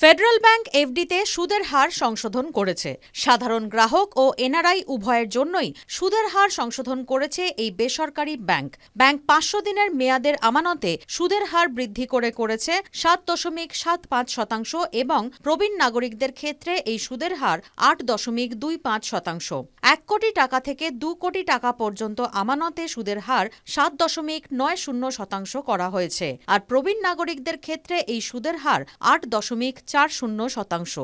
Federal bank এফডিতে সুদের হার সংশোধন করেছে। সাধারণ গ্রাহক ও এনআরআই উভয়ের জন্যই সুদের হার সংশোধন করেছে এই বেসরকারি ব্যাংক। ব্যাংক পাঁচশো দিনের মেয়াদের আমানতে সুদের হার বৃদ্ধি করে করেছে সাত দশমিক সাত পাঁচ শতাংশ এবং প্রবীণ নাগরিকদের ক্ষেত্রে এই সুদের হার আট দশমিক দুই পাঁচ শতাংশ। এক কোটি টাকা থেকে দু কোটি টাকা পর্যন্ত আমানতে সুদের হার সাত দশমিক নয় শূন্য শতাংশ করা হয়েছে। আর প্রবীণ নাগরিকদের ক্ষেত্রে এই সুদের হার আট দশমিক চার শূন্য শতাংশ।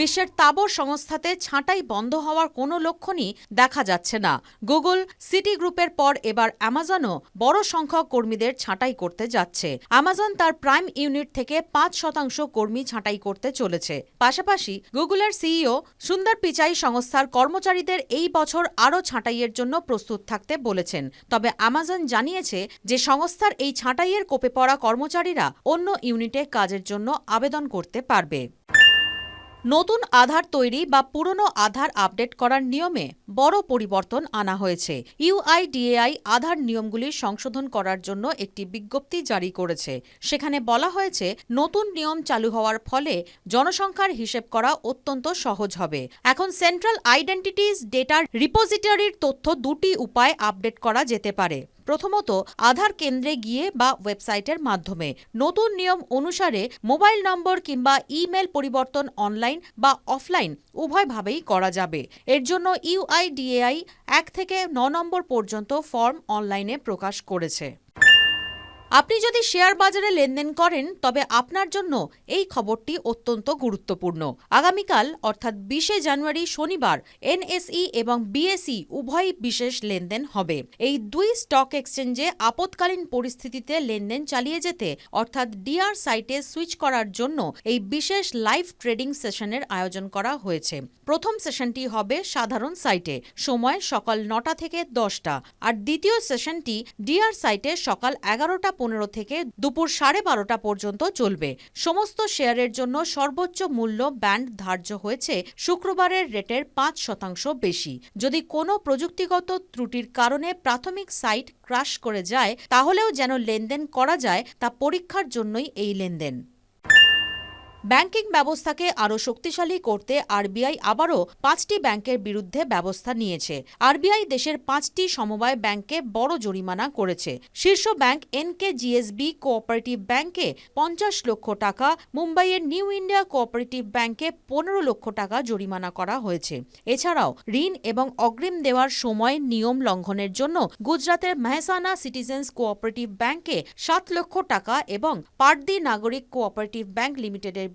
বিশ্বের তাবর সংস্থাতে ছাঁটাই বন্ধ হওয়ার কোনো লক্ষণই দেখা যাচ্ছে না। গুগল সিটি গ্রুপের পর এবার অ্যামাজনও বড় সংখ্যক কর্মীদের ছাঁটাই করতে যাচ্ছে। অ্যামাজন তার প্রাইম ইউনিট থেকে পাঁচ শতাংশ কর্মী ছাঁটাই করতে চলেছে। পাশাপাশি গুগলের সিইও সুন্দর পিচাই সংস্থার কর্মচারীদের এই বছর আরও ছাঁটাইয়ের জন্য প্রস্তুত থাকতে বলেছেন। তবে অ্যামাজন জানিয়েছে যে সংস্থার এই ছাঁটাইয়ের কোপে পড়া কর্মচারীরা অন্য ইউনিটে কাজের জন্য আবেদন করতে পারবে। নতুন আধার তৈরি বা পুরনো আধার আপডেট করার নিয়মে বড় পরিবর্তন আনা হয়েছে। ইউআইডিএআই আধার নিয়মগুলি সংশোধন করার জন্য একটি বিজ্ঞপ্তি জারি করেছে। সেখানে বলা হয়েছে, নতুন নিয়ম চালু হওয়ার ফলে জনসংখ্যার হিসেব করা অত্যন্ত সহজ হবে। এখন সেন্ট্রাল আইডেন্টিটিস ডেটার রিপোজিটরির তথ্য দুটি উপায় আপডেট করা যেতে পারে। প্রথমত আধার কেন্দ্রে গিয়ে বা ওয়েবসাইটের মাধ্যমে। নতুন নিয়ম অনুসারে মোবাইল নম্বর কিংবা ইমেল পরিবর্তন অনলাইন বা অফলাইন উভয়ভাবেই করা যাবে। এর জন্য ইউআইডিএআই এক থেকে ন নম্বর পর্যন্ত ফর্ম অনলাইনে প্রকাশ করেছে। আপনি যদি শেয়ার বাজারে লেনদেন করেন, তবে আপনার জন্য এই খবরটি অত্যন্ত গুরুত্বপূর্ণ। আগামীকাল, অর্থাৎ বিশে জানুয়ারি শনিবার, এনএসই এবং বিএসই উভয় বিশেষ লেনদেন হবে। এই দুই স্টক এক্সচেঞ্জে আপৎকালীন পরিস্থিতিতে লেনদেন চালিয়ে যেতে, অর্থাৎ ডিআর সাইটে সুইচ করার জন্য এই বিশেষ লাইভ ট্রেডিং সেশনের আয়োজন করা হয়েছে। প্রথম সেশনটি হবে সাধারণ সাইটে, সময় সকাল নটা থেকে দশটা। আর দ্বিতীয় সেশনটি ডিআর সাইটে সকাল এগারোটা পনেরো থেকে দুপুর সাড়ে বারোটা পর্যন্ত চলবে। সমস্ত শেয়ারের জন্য সর্বোচ্চ মূল্য ব্যান্ড ধার্য হয়েছে শুক্রবারের রেটের পাঁচ শতাংশ বেশি। যদি কোনো প্রযুক্তিগত ত্রুটির কারণে প্রাথমিক সাইট ক্রাশ করে যায়, তাহলেও যেন লেনদেন করা যায়, তা পরীক্ষার জন্যই এই লেনদেন। ব্যাংকিং ব্যবস্থাকে আরও শক্তিশালী করতে আরবিআই আবারও পাঁচটি ব্যাংকের বিরুদ্ধে ব্যবস্থা নিয়েছে। আরবিআই দেশের পাঁচটি সমবায় ব্যাংকে বড় জরিমানা করেছে। শীর্ষ ব্যাংক এনকে জিএসবি কোঅপারেটিভ ব্যাংকে পঞ্চাশ লক্ষ টাকা, মুম্বাইয়ের নিউ ইন্ডিয়া কোঅপারেটিভ ব্যাংকে পনেরো লক্ষ টাকা জরিমানা করা হয়েছে। এছাড়াও ঋণ এবং অগ্রিম দেওয়ার সময় নিয়ম লঙ্ঘনের জন্য গুজরাতের মেহসানা সিটিজেন্স কোঅপারেটিভ ব্যাংকে সাত লক্ষ টাকা এবং পার্দি নাগরিক কোঅপারেটিভ ব্যাংক লিমিটেডের